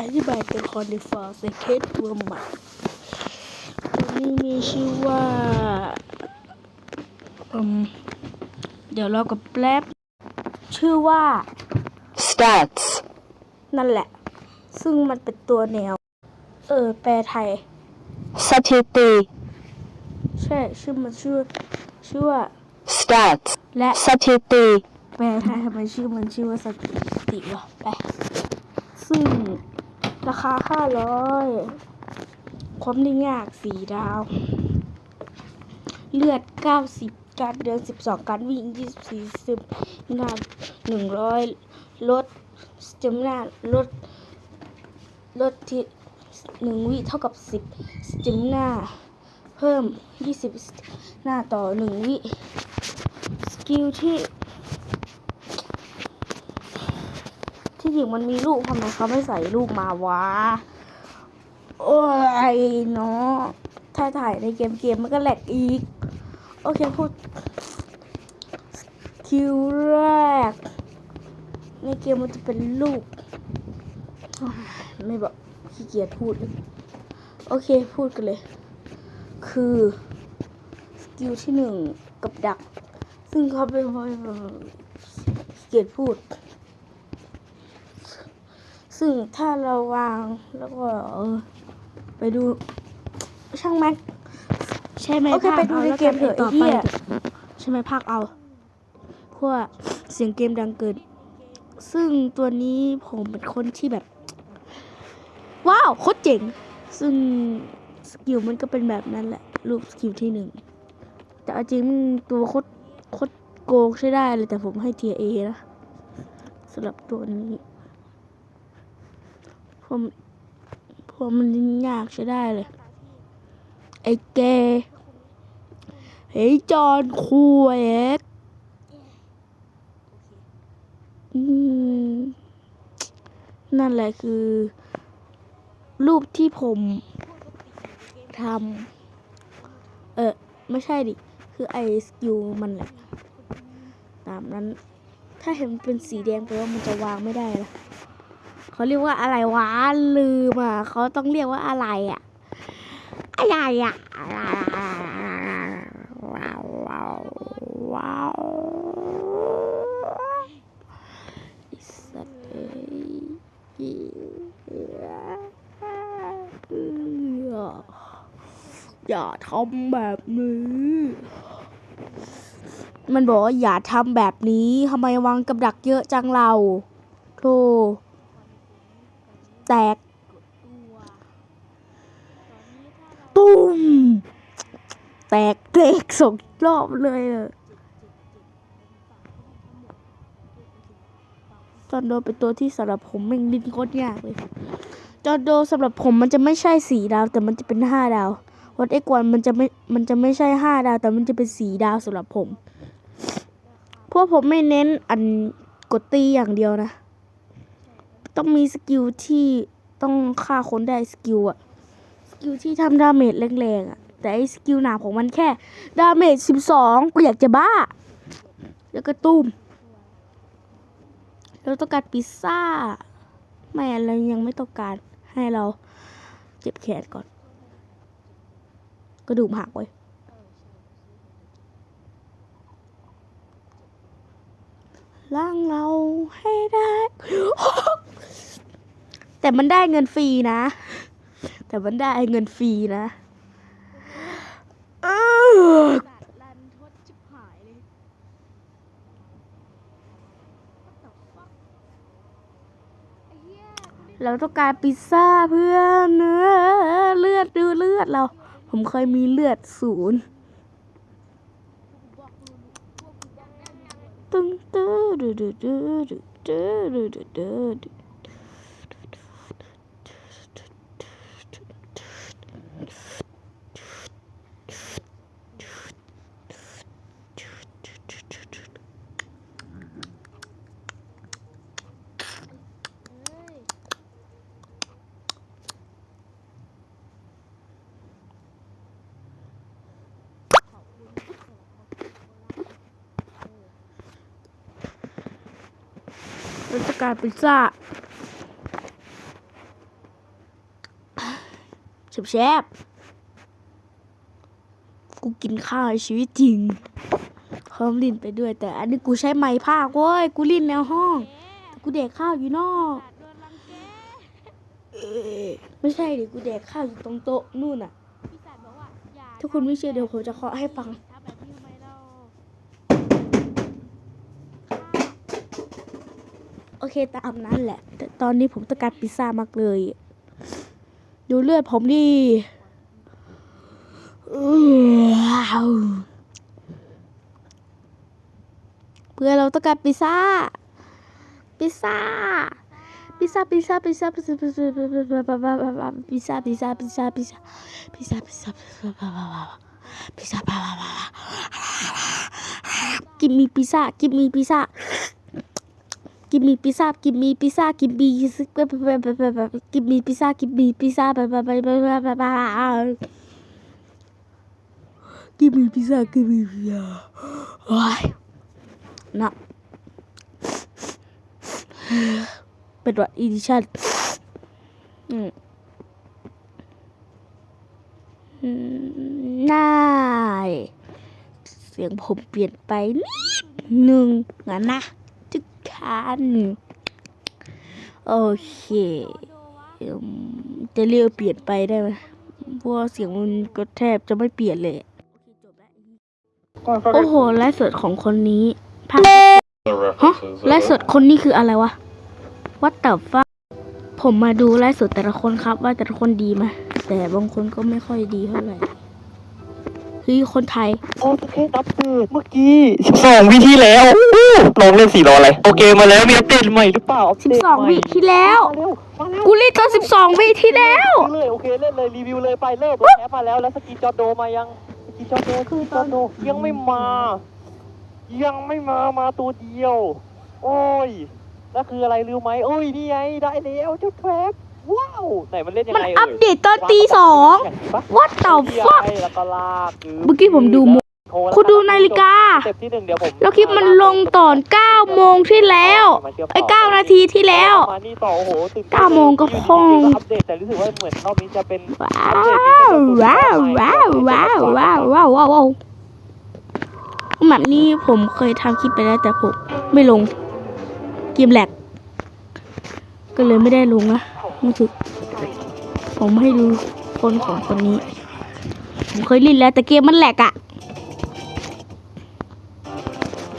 อธิบายตัวละครในฟอร์เซเคสตัวใหม่ตัวนี้มีชื่อว่าอืมเดี๋ยวรอกับแป๊บชื่อว่า stats, นั่นแหละ ซึ่งมันเป็นตัวแนว เออ แปลไทย สถิติ ใช่ ชื่อมันชื่อ ชื่อว่า stats, และสถิติ แปลไทยทำไมชื่อมันชื่อว่าสติวะไปซึ่ง ราคาห้าร้อยความได้ยากสี่ดาว เลือดเก้าสิบการเดินสิบสองการวิ่งยี่สิบสี่สิบงานหนึ่งร้อยลดสเตมนาลดลดที่หนึ่งวิเท่ากับสิบสเตมนาเพิ่มยี่สิบหน้าต่อหนึ่งวิ สกิลที่ ที่จริงมันมีรูปทำไมเขาไม่ใส่รูปมาวะ โอ้ยเนาะถ้าถ่ายในเกมเกมมันก็แหลกอีก โอเคพูดสกิลแรก ในเกมมันจะเป็นรูปอ้ายไม่บอกขี้เกียจพูด โอเคพูดกันเลย คือสกิลที่หนึ่งกับดัก ซึ่งเขาเป็นคนขี้เกียจพูด ซึ่งถ้าเราวางแล้วก็เออไปดู ช่างแม็กใช่ไหมโอเคภาไปดูในเกมเถอะต่อไอ้ไปเหี้ยใช่ไหมภาคเอาเพราะว่าเสียงเกมดังเกินซึ่งตัวนี้ผมเป็นคนที่แบบ ว้าวโคตรเจ๋ง ซึ่งสกิลมันก็เป็นแบบนั้นแหละ รูปสกิลที่หนึ่งแต่เอาจริงตัวโคตรโคตรโกงใช้ได้เลยแต่ผมให้เทียเอนะสำหรับตัวนี้ ผมผมมันยากใช้ได้เลย ไอ้แกเฮ้ยจอนคูเอ็กนั่นแหละคือ รูปที่ผมทำเออ ไม่ใช่ดิ คือไอสกิลมันแหละ ตามนั้น ถ้าเห็นเป็นสีแดงแปลว่ามันจะวางไม่ได้นะ เขาเรียกว่าอะไรวะลืมอะเขาต้องเรียกว่าอะไรอะอะไรอะว้าวว้าวว้าวอ้สัตว์เอ้ยอย่าทำแบบนี้ มันบอกว่าอย่าทำแบบนี้ทำไมวางกับดักเยอะจังเราโธ่ แตก ตุ้ม แตกเกรกสองรอบเลยอะจอนโดเป็นตัวที่สำหรับผมแม่งดินโคตรยากเลย จอนโดสำหรับผมมันจะไม่ใช่สีดาว แต่มันจะเป็นห้าดาววัดเอ็กวันมันจะไม่มันจะไม่ใช่ห้าดาว แต่มันจะเป็นสีดาวสำหรับผมเพราะผมไม่เน้นอันกดตีอย่างเดียวนะ ต้องมีสกิลที่ต้องฆ่าคนได้สกิลอะสกิลที่ทำดาเมจแรงๆอะแต่ไอ้สกิลหนาของมันแค่ดาเมจสิบสองกูอยากจะบ้า แล้วก็ตุ้มเราต้องการพิซซ่าไม่เรยังไม่ต้องการให้เราเจ็บแขนก่อน กระดูกหักไว้ยล้างเราให้ได้ แต่มันได้เงินฟรีนะ แต่มันได้เงินฟรีนะเราต้องการพิซซ่าเพื่อนเนื้อเลือดดูเลือดเรา ผมเคยมีเลือดศูนย์ตึ้งตื้อดูดูดูดูดูดูดู ดูดูเราต้องการพิซซ่าแซ่บๆกูกินข้าวในชีวิตจริงพร้อมลิ้นไปด้วย แต่อันนี้กูใช้ไม้ภาคเว้ย กูลิ้นแนวห้อง กูแดกข้าวอยู่นอกเอ้ยไม่ใช่ดิ กูแดกข้าวอยู่ตรงโต๊ะนู่นน่ะพี่สารบอกว่าอย่าถ้าคุณไม่เชื่อเดี๋ยวผมจะเคาะให้ฟัง ทำแบบนี้ทำไมเรา โอเค ตามนั้นแหละ แต่ตอนนี้ผมต้องการพิซซ่ามากเลย ดูเลือดผมดิว้าวเพื่อเราต้องการพิซซ่า พิซซ่า พิซซ่า พิซซ่า พิซซ่า พิซซ่า พิซซ่า พิซซ่า พิซซ่า พิซซ่า พิซซ่า พิซซ่า พิซซ่า พิซซ่า กินมีพิซซ่า กินมีพิซซ่า กินมีพิซซ่ากินมีพิซซ่ากินมีกินมีพิซซ่ากินมีพิซซ่าไปไปไปไปไปไปไปกินมีพิซซ่ากินมีพิซซ่าโอ้ยนะเป็นวัดอีดิชั่นอืมน่ายเสียงผมเปลี่ยนไปนิดนึงงั้นนะ กท่านโอเคอืมจะเรียกเปลี่ยนไปได้ไหมเพราะว่าเสียงมันก็แทบจะไม่เปลี่ยนเลย โอ้โหไลฟ์สดของคนนี้ภาคฮะไลฟ์สดคนนี้คืออะไรวะวัดแต่ฟ้าผมมาดูไลฟ์สดแต่ละคนครับ ว่าแต่ละคนดีไหมแต่บางคนก็ไม่ค่อยดีเท่าไหร่ คือคนไทย โอเคอัปเดตเมื่อกี้12วิที่แล้วอู้ลองเล่นสี่รออะไรโอเคมาแล้วมีอัปเดตใหม่หรือเปล่าปเดต12ใหม่วิที่แล้ว มาเร็วมาเร็วกูเล่นตอน 12 วิที่แล้วรีวิวเลยโอเคเล่นเลยรีวิวเลยไปเริ่มแอปมาแล้วแล้วสกีจอโดมายังสกีจอโดคือจอโดยังไม่มา ยังไม่มามาตัวเดียว โอ้ยแล้วคืออะไรรู้ไหมโอ้ยนี่ไงได้แล้วเจ้าแทร็บ ว้าวไหนมันเล่นยังมันไงอัเอ่ปยเดตตอนตีสอง What the fuck แล้วก็ลากเมื่อกี้ผมดูโมโทรแล้วคุณดูนาฬิกาสเต็ปที่หนึ่งเดี๋ยวผมแล้วคลิปมันลงตอน9โมงที่แล้ว ไอ้9นาทีที่แล้วมานี่ต่อโอ้โหตื่นเต้นเก้าโมงก็คงอัปเดตแต่รู้สึกว่าเหมือนรอบนี้จะเป็นว้าอัปเดตมีวแค่ว้าวตัวว้าวว้าวว้าวว้าวว้าวว้าวแบบนี้ผมเคยทำคลิปไปแล้วแต่ผมไม่ลง เกมแหลกก็เลยไม่ได้ลงนะ มือถือผมให้ดูคนของคนนี้ ผมเคยเล่นแล้วแต่เกมมันแหลกอะ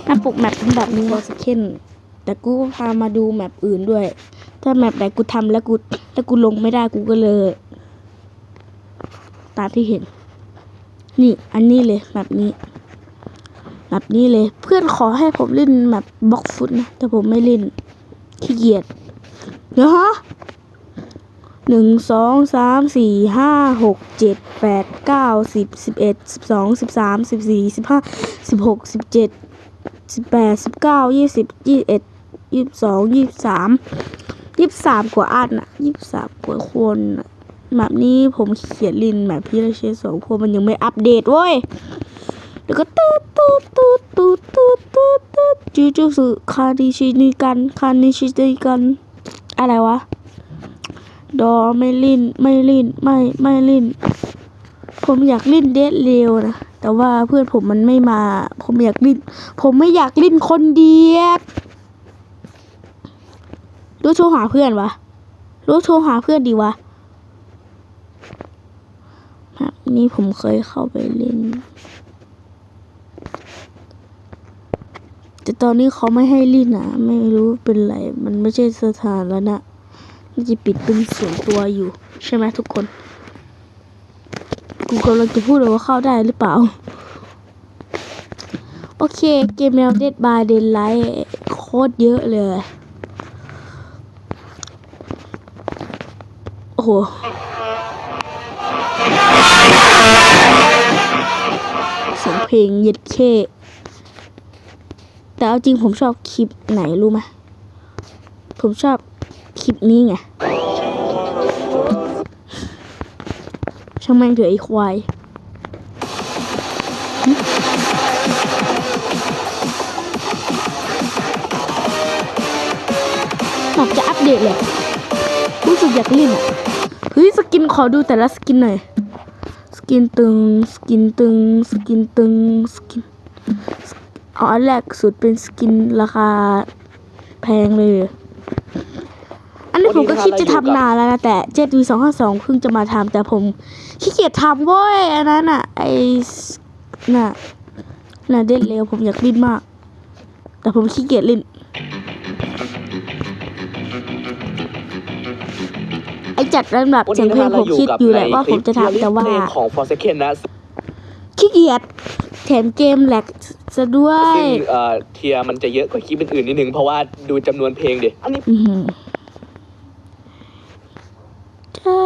หน้าปกแมปเป็นแบบนี้เราสเคนแต่กูพามาดูแมปอื่นด้วย ถ้าแมปไหนกูทำแล้วกูแล้วกูลงไม่ได้กูก็เลย ตามที่เห็น นี่อันนี้เลยแบบนี้แบบนี้เลย เพื่อนขอให้ผมเล่นแบบบล็อกฟุตนะ แต่ผมไม่เล่นขี้เกียจเดี๋ยวฮะ หนึ่งสองสามสี่ห้าหกเจ็ดแปดเก้าสิบสิบเอ็ดสิบสองสิบสามสิบสี่สิบห้าสิบหกสิบเจ็ดสิบแปดสิบเก้ายี่สิบยี่สิบเอ็ดยี่สิบสองยี่สิบสามยี่สิบสามกว่าอันอะยี่สิบสามกว่าคนอะแบบนี้ผมเขียนลินแบบพี่ราเชสองพวกมันยังไม่อัปเดตเว้ยแล้วก็ตูดตูดตูดตูดตูดตูดตูดจูจูสึคาดิชินิกันคานิชินิกัน อะไรวะ ดอไม่ลินไม่ลินไม่ไม่ลินผมอยากลิ้นเดทเร็วนะแต่ว่าเพื่อนผมมันไม่มา ผมอยากลิ้น ผมไม่อยากลิ้นคนเดียวรู้โทรหาเพื่อนวะรู้โทรหาเพื่อนดีวะแบบนี้ผมเคยเข้าไปเล่น แต่ตอนนี้เขาไม่ให้เล่นนะไม่รู้เป็นไร มันไม่ใช่สถานแล้วนะ มันจะปิดเป็นส่วนตัวอยู่ ใช่ไหมทุกคน กูกำลังจะพูดเลยว่าเข้าได้หรือเปล่า โอเค เกมแนวเด็ดบายเดนไลท์โคตรเยอะเลย โอ้โหเสียงเพลงเย็ดเคแต่เอาจริงผมชอบคลิปไหนรู้ไหมผมชอบ ลิปนี้ไง ช่างแม่งเถอะไอ้ควายหึแบบจะอัปเดตเลยรู้สึกอยากเล่นอะ เฮ้ย สกินขอดูแต่ละสกินหน่อย สกินตึง สกินตึง สกินตึง สกินอ๋ออันแรกสุดเป็นสกินราคาแพงเลย ผมก็คิดจะทำนานแล้วนะแต่เจ็ดวีสองห้าสองเพิ่งจะมาทำแต่ผมขี้เกียจทำเว้ยอันนั้นอะไอน่ะน่ะเด็ดเร็วผมอยากเล่นมาก แต่ผมขี้เกียจเล่นไอจัดลำดับวันเสียนี้งนะเพลงฮะผเรามอยู่คิดกับอยู่แหในละว่าคผลิมปจะที่ทำแต่ว่าเพลงของ Forsaken นะขี้เกียจแถมเกมแหลกซะด้วยซึ่งเอ่อเทียร์มันจะเยอะกว่าคลิปอื่นๆนิดนึงเพราะว่าดูจำนวนเพลงดิอันนี้ อือหือเจ้า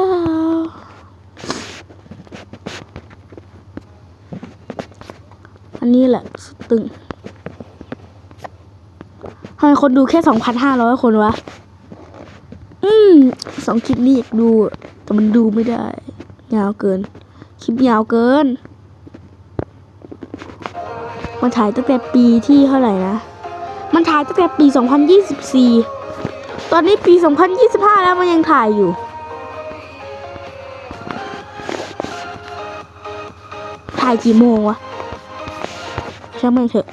อันนี้แหละสุดตึงทำไมคนดูแค่สองพันห้าร้อยคนวะ อืมสองคลิปนี้อยากดู แต่มันดูไม่ได้ ยาวเกิน คลิปยาวเกิน มันถ่ายตั้งแต่ปีที่เท่าไหร่นะ มันถ่ายตั้งแต่ปี 2024 ตอนนี้ปี 2025 แล้วมันยังถ่ายอยู่ ถ่ายกี่โมงวะ ช่างมันเถอะ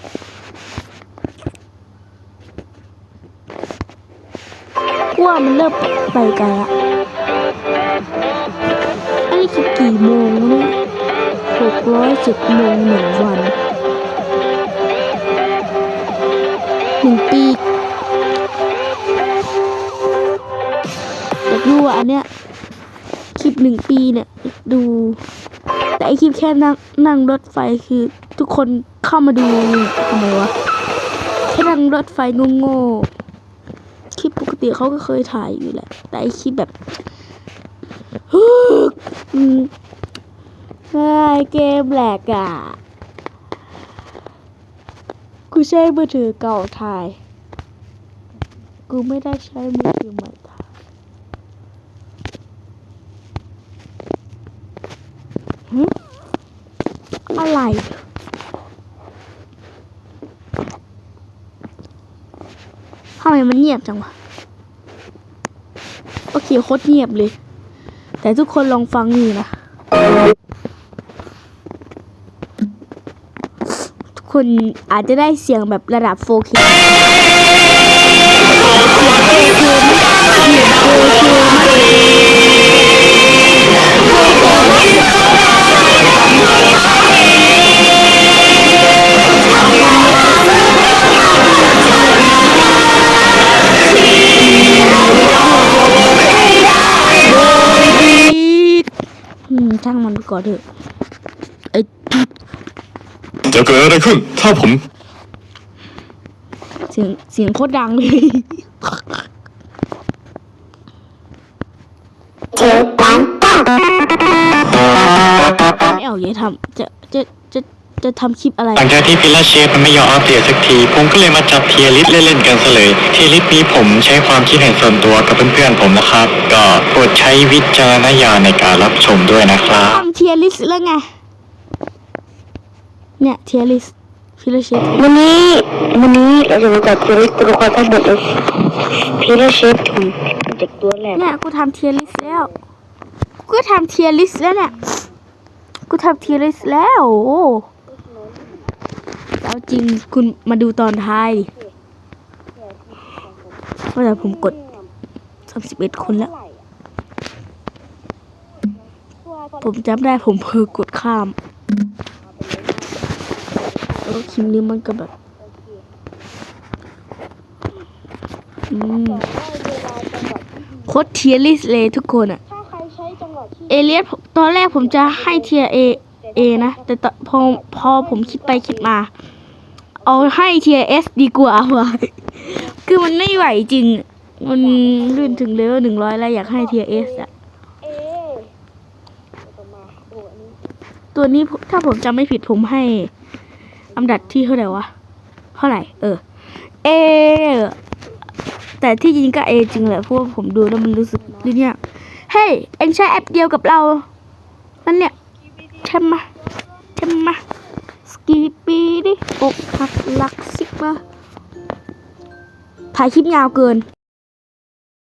กว่ามันเริ่มไปไกลละอันนี้คือกี่โมงเนี่ยหกร้อยเจ็ดโมงหนึ่งวันหนึ่งปีอยากดูอันเนี้ยคลิปหนึ่งปีเนี่ยดู แต่ไอคลิปแค่นั่งนั่งรถไฟคือทุกคน เข้ามาดูทำไมวะแค่นั่งรถไฟโง่ๆคลิปปกติเขาก็เคยถ่ายอยู่แหละ แต่ไอคลิปแบบฮึกอืมไอเกมแหลกอะ กูใช้มือถือเก่าถ่าย กูไม่ได้ใช้มือถือใหม่ถ่ายอะไรำไมมันเงียบจังวะโอเคโคตรเงียบเลย แต่ทุกคนลองฟังนี่นะ ทุกคนอาจจะได้เสียงแบบระดับ 4K อื ช่างมันไปก่อนเถอะไอ้จะเกิดอะไรขึ้น ถ้าผม เสียงเสียงโคตรดังเลยไม่เอาอย่าทำจะจะจะ จะทำคลิปอะไร หลังจากที่พิลล่าเชฟมันไม่ยอมอัปเดตสักที ผมก็เลยมาจับเทียริสเล่นๆกันซะเลยเทียริสนี้ผมใช้ความคิดเห็นส่วนตัวกับเพื่อนๆผมนะครับ ก็โปรดใช้วิจารณญาณในการรับชมด้วยนะครับทำเทียริสแล้วไง เนี่ยเทียริสฟิลเชฟวันนี้วันนี้เราจะมาจัดทีลิสตัวละครทั้งหมดเลยพีระเชฟถุงเด็กตัวแรกเนี่ยกูทำเทียริสแล้วกูทำเทียริสแล้วเนี่ยกูทำเทียริสแล้วโอ้แล้ว จริงคุณมาดูตอนท้ายดิว่าแต่ผมกดสามสิบเอ็ดคนแล้ว ผมจำได้ผมเพิ่งกดข้ามแล้วคลิปนี้มันก็แบบอืมโคตรเทียริสเลยทุกคนอะถ้าใครใช้จังหวะที่เอเลียสผมตอนแรกผมจะให้เทียเอเอนะ แต่ตอนพอพอผมคิดไปคิดมา เอาให้เทียเอสดีกว่าว่ะคือมันไม่ไหวจริง มันลื่นถึงเลเวลหนึ่งร้อยแล้วอยากให้เทียเอสอะเอต่อมาโอ้อันนี้ตัวนี้ถ้าผมจำไม่ผิดผมให้อันดับที่เท่าไหร่วะ เท่าไหร่ เออ เอ แต่ที่จริงก็เอจริงแหละเพราะว่าผมดูแล้วมันรู้สึกนี่เนี่ยเฮ้ย เอ็งใช้แอปเดียวกับเรานั่นเนี่ยใช่ไหมะใช่ไหมะส กี่ปีดิอกหักลักซิกมาถ่ายคลิปยาวเกิน